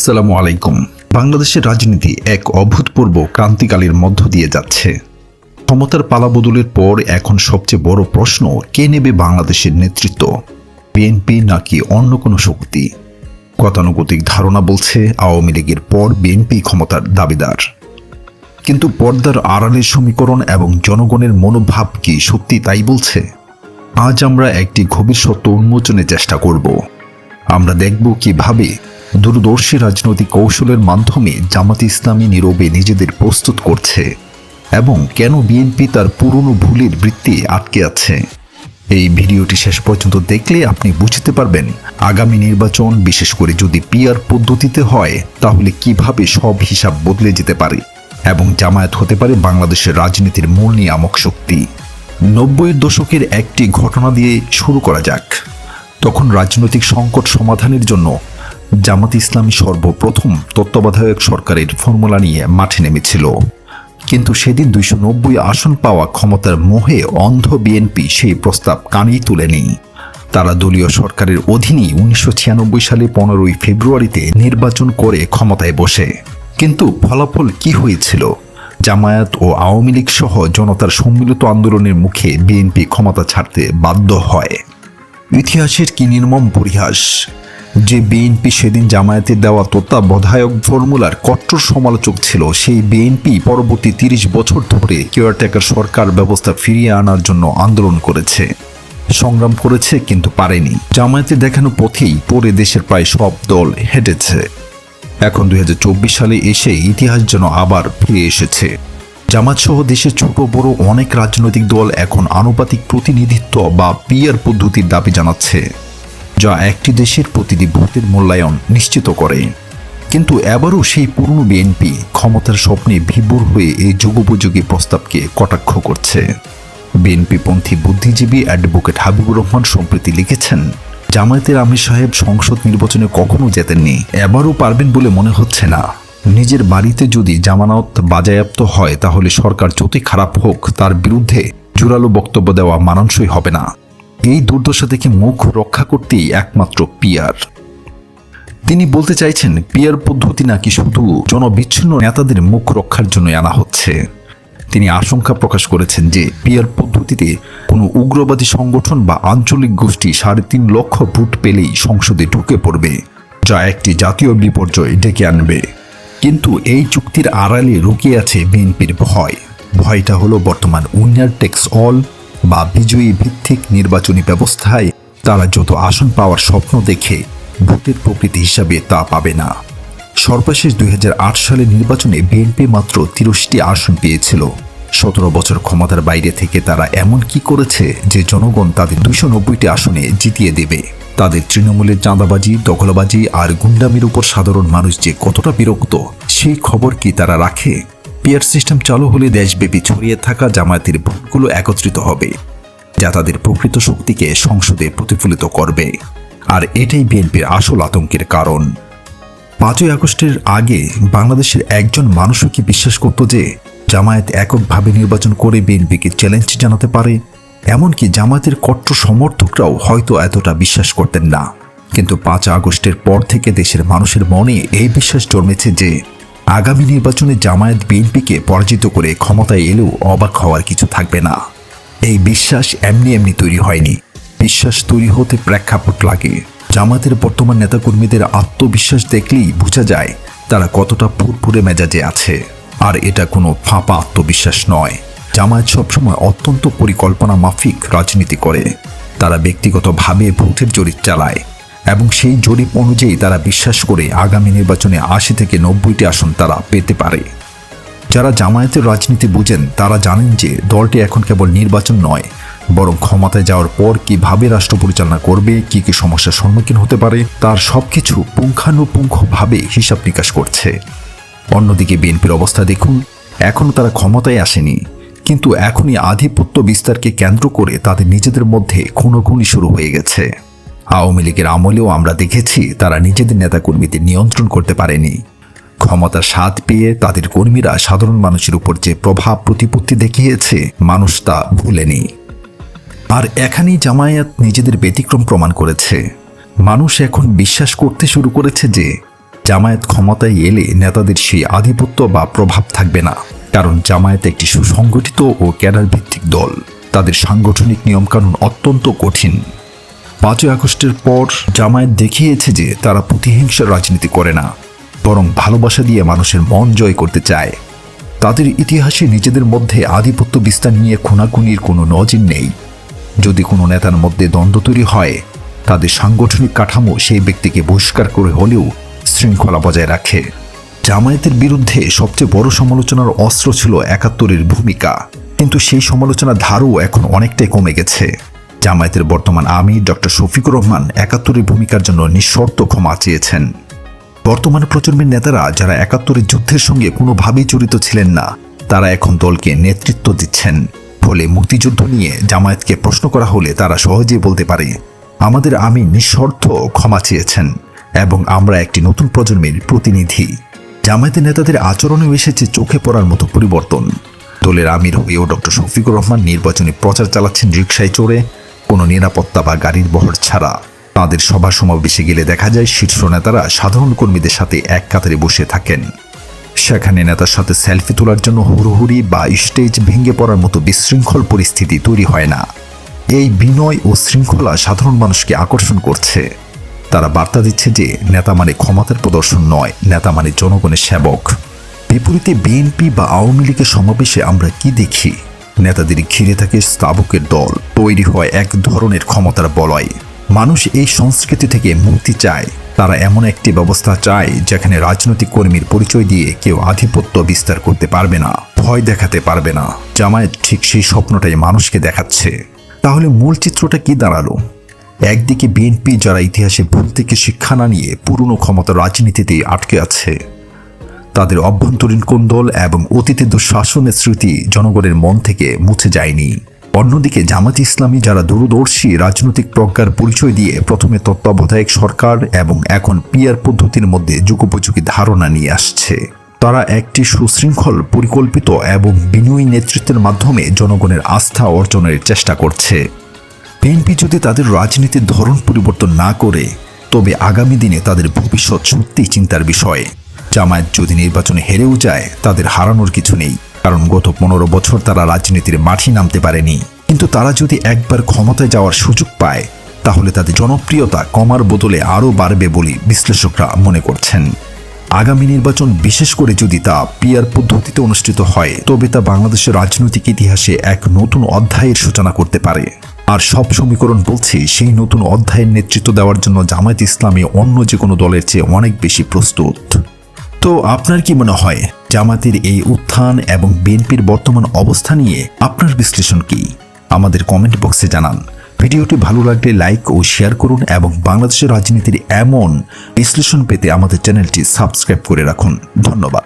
আসসালামু আলাইকুম। বাংলাদেশের রাজনীতি এক অভূতপূর্ব ক্রান্তিকালের মধ্য দিয়ে যাচ্ছে। ক্ষমতার পালাবদলের পর এখন সবচেয়ে বড় প্রশ্ন, কে নেবে বাংলাদেশের নেতৃত্ব? বিএনপি নাকি অন্য কোনো শক্তি? গতানুগতিক ধারণা বলছে আওয়ামী লীগের পর বিএনপি ক্ষমতার দাবিদার। কিন্তু পর্দার আড়ালের সমীকরণ এবং জনগণের মনোভাব কি সত্যি তাই বলছে? আজ আমরা একটি গভীর সত্য উন্মোচনের চেষ্টা করব। আমরা দেখব কীভাবে দূরদর্শী রাজনৈতিক কৌশলের মাধ্যমে জামাত ইসলামী নীরবে নিজেদের প্রস্তুত করছে এবং কেন বিএনপি তার পুরনো ভুলের বৃত্তি আটকে আছে। এই ভিডিওটি শেষ পর্যন্ত দেখলে আপনি বুঝতে পারবেন আগামী নির্বাচন, বিশেষ করে যদি পিআর পদ্ধতিতে হয়, তাহলে কীভাবে সব হিসাব বদলে যেতে পারে এবং জামায়াত হতে পারে বাংলাদেশের রাজনীতির মূল নিয়ামক শক্তি। নব্বইয়ের দশকের একটি ঘটনা দিয়ে শুরু করা যাক। তখন রাজনৈতিক সংকট সমাধানের জন্য জামাত ইসলামী সর্বপ্রথম তত্ত্বাবধায়ক সরকারের ফর্মুলা নিয়ে মাঠে নেমেছিল। কিন্তু সেদিন দুইশো নব্বই আসন পাওয়া ক্ষমতার মোহে অন্ধ বিএনপি সেই প্রস্তাব কানেই তুলেনি। তারা দলীয় সরকারের অধীনেই উনিশশো ছিয়ানব্বই সালে পনেরোই ফেব্রুয়ারিতে নির্বাচন করে ক্ষমতায় বসে। কিন্তু ফলাফল কি হয়েছিল? জামায়াত ও আওয়ামী লীগ সহ জনতার সম্মিলিত আন্দোলনের মুখে বিএনপি ক্ষমতা ছাড়তে বাধ্য হয়। ইতিহাসের কি নির্মম পরিহাস? যে বিএনপি সেদিন জামায়াতের দেওয়া তত্ত্বাবধায়ক ফর্মুলার কট্টর সমালোচক ছিল, সেই বিএনপি পরবর্তী তিরিশ বছর ধরে কেয়ারটেকার সরকার ব্যবস্থা ফিরিয়ে আনার জন্য আন্দোলন করেছে। সংগ্রাম করেছে কিন্তু পারেনি। জামায়াতের দেখানো পথেই পরে দেশের প্রায় সব দল হেঁটেছে। এখন দুই হাজার চব্বিশ সালে এসে ইতিহাস যেন আবার ফিরে এসেছে। জামাত সহ দেশের ছোট বড় অনেক রাজনৈতিক দল এখন আনুপাতিক প্রতিনিধিত্ব বা পিয়ার পদ্ধতির দাবি জানাচ্ছে। যা একটি দেশের প্রতিটি ভোটের মূল্যায়ন নিশ্চিত করে। কিন্তু এবারও সেই পুরনো বিএনপি ক্ষমতার স্বপ্নে বিভোর হয়ে এই যুগোপযোগী প্রস্তাবকে কটাক্ষ করছে। বিএনপিপন্থী বুদ্ধিজীবী অ্যাডভোকেট হাবিবুর রহমান সম্প্রতি লিখেছেন, জামায়াতের আমির সাহেব সংসদ নির্বাচনে কখনো জেতেননি। এবারও পারবেন বলে মনে হচ্ছে না। নিজের বাড়িতে যদি জামানত বাজায়াপ্ত হয়, তাহলে সরকার যতই খারাপ হোক, তার বিরুদ্ধে জোরালো বক্তব্য দেওয়া মানানসই হবে না। এই দুর্দশা থেকে মুখ রক্ষা করতেই একমাত্র পিয়ার। তিনি বলতে চাইছেন, পিয়ার পদ্ধতি নাকি শুধু জনবিচ্ছিন্ন নেতাদের মুখ রক্ষার জন্য আনা হচ্ছে। তিনি আশঙ্কা প্রকাশ করেছেন যে, পিয়ার পদ্ধতিতে কোনো উগ্রবাদী সংগঠন বা আঞ্চলিক গোষ্ঠী সাড়ে তিন লক্ষ ভোট পেলেই সংসদে ঢুকে পড়বে, যা একটি জাতীয় বিপর্যয় ডেকে আনবে। কিন্তু এই চুক্তির আড়ালে লুকিয়ে আছে বিএনপির ভয়। ভয়টা হলো বর্তমান উইনার টেক্স অল বা বিজয়ী ভিত্তিক নির্বাচনী ব্যবস্থায় তারা যত আসন পাওয়ার স্বপ্ন দেখে, ভোটের প্রকৃতি হিসাবে তা পাবে না। সর্বশেষ দুই সালে নির্বাচনে বিএনপি মাত্র তিরিশটি আসন পেয়েছিল। সতেরো বছর ক্ষমতার বাইরে থেকে তারা এমন কি করেছে যে জনগণ তাদের দুশো নব্বইটি আসনে জিতিয়ে দেবে? তাদের তৃণমূলের চাঁদাবাজি, দখলবাজি আর গুন্ডামির উপর সাধারণ মানুষ যে কতটা বিরক্ত, সেই খবর কি তারা রাখে? পিয়ার সিস্টেম চালু হলে দেশব্যাপী ছড়িয়ে থাকা জামায়াতের ভোটগুলো একত্রিত হবে, যা তাদের প্রকৃত শক্তিকে সংসদে প্রতিফলিত করবে। আর এটাই বিএনপির আসল আতঙ্কের কারণ। পাঁচই আগস্টের আগে বাংলাদেশের একজন মানুষও কি বিশ্বাস করত যে জামায়াত এককভাবে নির্বাচন করে বিএনপিকে চ্যালেঞ্জ জানাতে পারে? এমনকি জামায়াতের কট্টর সমর্থকরাও হয়তো এতটা বিশ্বাস করতেন না। কিন্তু পাঁচ আগস্টের পর থেকে দেশের মানুষের মনে এই বিশ্বাস জন্মেছে যে আগামী নির্বাচনে জামায়াত বিএনপিকে পরাজিত করে ক্ষমতায় এলেও অবাক হওয়ার কিছু থাকবে না। এই বিশ্বাস এমনি এমনি তৈরি হয়নি। বিশ্বাস তৈরি হতে প্রেক্ষাপট লাগে। জামাতের বর্তমান নেতাকর্মীদের আত্মবিশ্বাস দেখলেই বোঝা যায় তারা কতটা ফুরফুরে মেজাজে আছে। আর এটা কোনো ফাঁপা আত্মবিশ্বাস নয়। জামায়াত সবসময় অত্যন্ত পরিকল্পনা মাফিক রাজনীতি করে। তারা ব্যক্তিগতভাবে ভোটের জরিপ চালায়। এবং সেই জরিপ অনুযায়ী তারা বিশ্বাস করে আগামী নির্বাচনে আশি থেকে নব্বইটি আসন তারা পেতে পারে। যারা জামায়াতের রাজনীতি বুঝেন, তারা জানেন যে দলটি এখন কেবল নির্বাচন নয়, বরং ক্ষমতায় যাওয়ার পর কীভাবে রাষ্ট্র পরিচালনা করবে, কি কি সমস্যার সম্মুখীন হতে পারে, তার সবকিছু পুঙ্খানুপুঙ্খভাবে হিসাব নিকাশ করছে। অন্যদিকে বিএনপির অবস্থা দেখুন এখনও তারা ক্ষমতায় আসেনি, কিন্তু এখনই আধিপত্য বিস্তারকে কেন্দ্র করে তাদের নিজেদের মধ্যে খুনোখুনি শুরু হয়ে গেছে। আওয়ামী লীগের আমলেও আমরা দেখেছি তারা নিজেদের নেতাকর্মীদের নিয়ন্ত্রণ করতে পারেনি। ক্ষমতার স্বাদ পেয়ে তাদের কর্মীরা সাধারণ মানুষের উপর যে প্রভাব প্রতিপত্তি দেখিয়েছে, মানুষ তা ভুলেনি। আর এখানেই জামায়াত নিজেদের ব্যতিক্রম প্রমাণ করেছে। মানুষ এখন বিশ্বাস করতে শুরু করেছে যে, জামায়াত ক্ষমতায় এলে নেতাদের সেই আধিপত্য বা প্রভাব থাকবে না। কারণ জামায়াত একটি সুসংগঠিত ও ক্যাডার ভিত্তিক দল। তাদের সাংগঠনিক নিয়মকানুন অত্যন্ত কঠিন। পাঁচই আগস্টের পর জামায়াত দেখিয়েছে যে তারা প্রতিহিংসার রাজনীতি করে না, বরং ভালোবাসা দিয়ে মানুষের মন জয় করতে চায়। তাদের ইতিহাসে নিজেদের মধ্যে আধিপত্য বিস্তার নিয়ে খুনাখুনির কোনো নজির নেই। যদি কোনো নেতার মধ্যে দ্বন্দ্ব তৈরি হয়, তাদের সাংগঠনিক কাঠামো সেই ব্যক্তিকে বহিষ্কার করে হলেও শৃঙ্খলা বজায় রাখে। জামায়াতের বিরুদ্ধে সবচেয়ে বড় সমালোচনার অস্ত্র ছিল একাত্তরের ভূমিকা, কিন্তু সেই সমালোচনার ধারও এখন অনেকটাই কমে গেছে। জামায়াতের বর্তমান আমির ডক্টর শফিকুর রহমান একাত্তরের ভূমিকার জন্য নিঃশর্ত ক্ষমা চেয়েছেন। বর্তমান প্রজন্মের নেতারা যারা একাত্তরের যুদ্ধের সঙ্গে কোনোভাবেই জড়িত ছিলেন না, তারা এখন দলকে নেতৃত্ব দিচ্ছেন। ফলে মুক্তিযুদ্ধ নিয়ে জামায়াতকে প্রশ্ন করা হলে তারা সহজেই বলতে পারে, আমাদের আমি নিঃশর্ত ক্ষমা চেয়েছেন এবং আমরা একটি নতুন প্রজন্মের প্রতিনিধি। জামায়াতের নেতাদের আচরণেও এসেছে চোখে পড়ার মতো পরিবর্তন। দলের আমির হয়েও ডক্টর শফিকুর রহমান নির্বাচনী প্রচার চালাচ্ছেন রিকশায় চড়ে। কোনো নিরাপত্তা বা গাড়ির বহর ছাড়া। তাদের সভা সমাবেশে গেলে দেখা যায় শীর্ষ নেতারা সাধারণ কর্মীদের সাথে এক কাতারে বসে থাকেন। সেখানে নেতার সাথে সেলফি তোলার জন্য হুড়োহুড়ি বা স্টেজ ভেঙে পড়ার মতো বিশৃঙ্খল পরিস্থিতি তৈরি হয় না। এই বিনয় ও শৃঙ্খলা সাধারণ মানুষকে আকর্ষণ করছে। তারা বার্তা দিচ্ছে যে, নেতা মানে ক্ষমতার প্রদর্শন নয়, নেতা মানে জনগণের সেবক। বিপরীতে বিএনপি বা আওয়ামী লীগের সমাবেশে আমরা কি দেখি? নেতাদের ঘিরে থাকে স্তাবকের দল। তৈরি হয় এক ধরনের ক্ষমতার বলয়। মানুষ এই সংস্কৃতি থেকে মুক্তি চায়। তারা এমন একটি ব্যবস্থা চায় যেখানে রাজনৈতিক কর্মীর পরিচয় দিয়ে কেউ আধিপত্য বিস্তার করতে পারবে না, ভয় দেখাতে পারবে না। জামায়াত ঠিক সেই স্বপ্নটাই মানুষকে দেখাচ্ছে। তাহলে মূল চিত্রটা কি দাঁড়াল? একদিকে বিএনপি যারা ইতিহাসে ভুল থেকে শিক্ষা না নিয়ে পুরনো ক্ষমতা রাজনীতিতে আটকে আছে। তাদের অভ্যন্তরীণ কোন্দল এবং অতীতের দুঃশাসনের স্মৃতি জনগণের মন থেকে মুছে যায়নি। অন্যদিকে জামাত ইসলামী যারা দূরদর্শী রাজনৈতিক প্রজ্ঞার পরিচয় দিয়ে প্রথমে তত্ত্বাবধায়ক সরকার এবং এখন পিয়ার পদ্ধতির মধ্যে যুগোপযোগী ধারণা নিয়ে আসছে। তারা একটি সুশৃঙ্খল, পরিকল্পিত এবং বিনয়ী নেতৃত্বের মাধ্যমে জনগণের আস্থা অর্জনের চেষ্টা করছে। বিএনপি যদি তাদের রাজনীতির ধরন পরিবর্তন না করে, তবে আগামী দিনে তাদের ভবিষ্যৎ সত্যিই চিন্তার বিষয়। জামায়াত যদি নির্বাচনে হেরেও যায়, তাদের হারানোর কিছু নেই। কারণ গত পনেরো বছর তারা রাজনীতির মাঠে নামতে পারেনি। কিন্তু তারা যদি একবার ক্ষমতায় যাওয়ার সুযোগ পায়, তাহলে তাদের জনপ্রিয়তা কমার বদলে আরও বাড়বে বলে বিশ্লেষকরা মনে করছেন। আগামী নির্বাচন বিশেষ করে যদি তা পিয়ার পদ্ধতিতে অনুষ্ঠিত হয়, তবে তা বাংলাদেশের রাজনৈতিক ইতিহাসে এক নতুন অধ্যায়ের সূচনা করতে পারে। আর সব সমীকরণ বলছে, সেই নতুন অধ্যায়ের নেতৃত্ব দেওয়ার জন্য জামায়াত ইসলামী অন্য যে কোনো দলের চেয়ে অনেক বেশি প্রস্তুত। তো আপনার কি মনে হয়, জামাতের এই উত্থান এবং বিএনপির বর্তমান অবস্থা নিয়ে আপনার বিশ্লেষণ কি? আমাদের কমেন্ট বক্সে জানান। ভিডিওটি ভালো লাগলে লাইক ও শেয়ার করুন এবং বাংলাদেশের রাজনীতির এমন বিশ্লেষণ পেতে আমাদের চ্যানেলটি সাবস্ক্রাইব করে রাখুন। ধন্যবাদ।